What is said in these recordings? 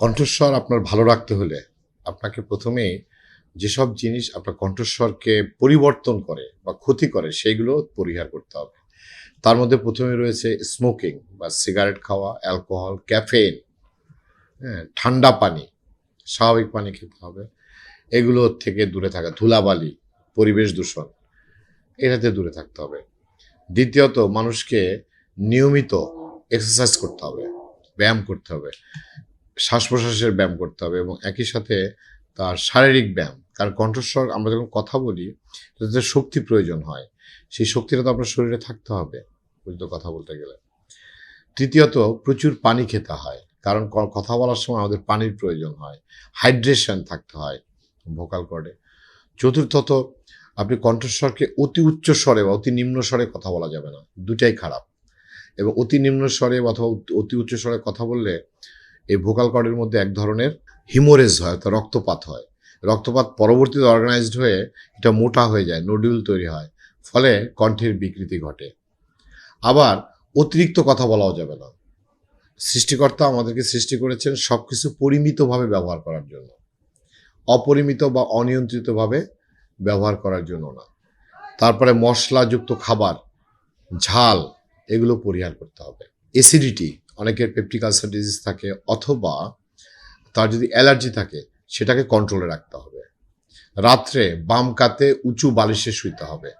কণ্ঠস্বর আপনার ভালো রাখতে হলে আপনাকে প্রথমেই যেসব জিনিস আপনার কণ্ঠস্বরকে পরিবর্তন করে বা ক্ষতি করে, সেইগুলো পরিহার করতে হবে। তার মধ্যে প্রথমে রয়েছে স্মোকিং বা সিগারেট খাওয়া অ্যালকোহল ক্যাফেইন হ্যাঁ ঠান্ডা পানি, স্বাভাবিক পানি খেতে হবে। এগুলো থেকে দূরে থাকা, ধুলাবালি, পরিবেশ দূষণ, এটাতে দূরে থাকতে হবে। দ্বিতীয়ত, মানুষকে নিয়মিত এক্সারসাইজ করতে হবে, ব্যায়াম করতে হবে। শ্বাস প্রশ্বাসের ব্যায়াম করতে হবে এবং একই সাথে তার শারীরিক ব্যায়াম। কারণ কণ্ঠস্বর, আমরা যখন কথা বলি তাতে শক্তি প্রয়োজন হয়। সেই শক্তিটা তো আপনার শরীরে থাকতে হবে বুঝতে কথা বলতে গেলে। তৃতীয়ত, প্রচুর পানি খেতে হয়। কারণ কথা বলার সময় আমাদের পানির প্রয়োজন হয়। হাইড্রেশন থাকতে হয় ভোকাল কর্ডে। চতুর্থত, আপনি কণ্ঠস্বরকে অতি উচ্চ স্বরে বা অতি নিম্ন স্বরে কথা বলা যাবে না। দুটাই খারাপ। এবং অতি নিম্ন স্বরে অথবা অতি উচ্চ স্বরে কথা বললে এই ভোকাল কর্ডের মধ্যে এক ধরনের হিমোরেজ হয়, অর্থাৎ রক্তপাত হয়। রক্তপাত পরবর্তীতে অর্গানাইজড হয়ে এটা মোটা হয়ে যায় নোডিউল তৈরি হয়, ফলে কণ্ঠের বিকৃতি ঘটে। আবার অতিরিক্ত কথা বলাও যাবে না। সৃষ্টিকর্তা আমাদেরকে সৃষ্টি করেছেন সব কিছু পরিমিতভাবে ব্যবহার করার জন্য। অপরিমিত বা অনিয়ন্ত্রিতভাবে ব্যবহার করার জন্য না। তারপরে মশলাযুক্ত খাবার, ঝাল, এগুলো পরিহার করতে হবে। অ্যাসিডিটি অনেকের পেপটিক আলসার ডিজিজ থাকে অথবা তার যদি অ্যালার্জি থাকে, সেটাকে কন্ট্রোলে রাখতে হবে। রাত্রে বাম কাতে উঁচু বালিশে শুইতে হবে।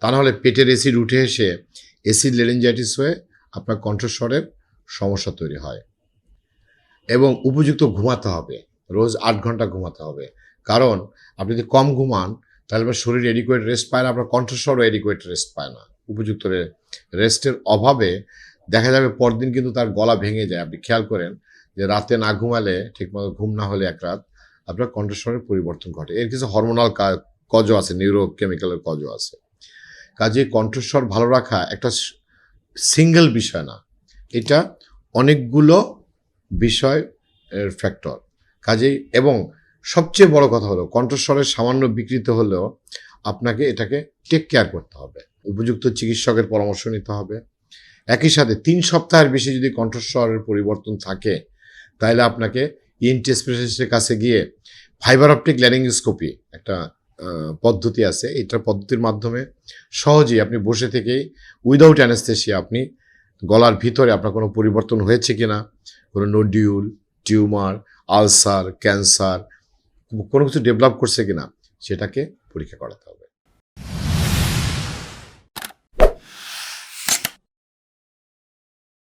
তা নাহলে পেটের অ্যাসিড উঠে এসে অ্যাসিড লেরেঞ্জাইটিস হয়ে আপনার কণ্ঠস্বরের সমস্যা তৈরি হয়। এবং উপযুক্ত ঘুমাতে হবে। রোজ আট ঘণ্টা ঘুমাতে হবে। কারণ আপনি যদি কম ঘুমান, তাহলে আপনার শরীর এডিকুয়েট রেস্ট পায় না, আপনার কণ্ঠস্বরও এডিকুয়েট রেস্ট পায় না। উপযুক্ত রেস্টের অভাবে দেখা যাবে পরদিন কিন্তু তার গলা ভেঙে যায়। আপনি খেয়াল করেন যে রাতে না ঘুমালে, ঠিকমতো ঘুম না হলে এক রাত আপনার কণ্ঠস্বরের পরিবর্তন ঘটে। এর কিছু হরমোনাল কজ আছে নিউরোকেমিক্যালের কজ আছে। কাজে কণ্ঠস্বর ভালো রাখা একটা সিঙ্গেল বিষয় না। এটা অনেকগুলো বিষয় এর ফ্যাক্টর কাজেই এবং সবচেয়ে বড় কথা হলো কণ্ঠস্বরের সামান্য বিকৃত হলেও আপনাকে এটাকে টেক কেয়ার করতে হবে। উপযুক্ত চিকিৎসকের পরামর্শ নিতে হবে। একই সাথে তিন সপ্তাহের বেশি যদি কণ্ঠস্বরের পরিবর্তন থাকে, তাহলে আপনাকে ইএনটি স্পেশালিস্টের কাছে গিয়ে ফাইবার অপটিক ল্যারিঙ্গোস্কোপি একটা পদ্ধতি আছে। এটার পদ্ধতির মাধ্যমে সহজেই আপনি বসে থেকেই উইদাউট অ্যানেস্থেশিয়া আপনি গলার ভিতরে আপনার কোনো পরিবর্তন হয়েছে কিনা, কোনো নোডিউল টিউমার আলসার ক্যান্সার কোনো কিছু ডেভেলপ করছে কিনা, সেটাকে পরীক্ষা করাতে হবে।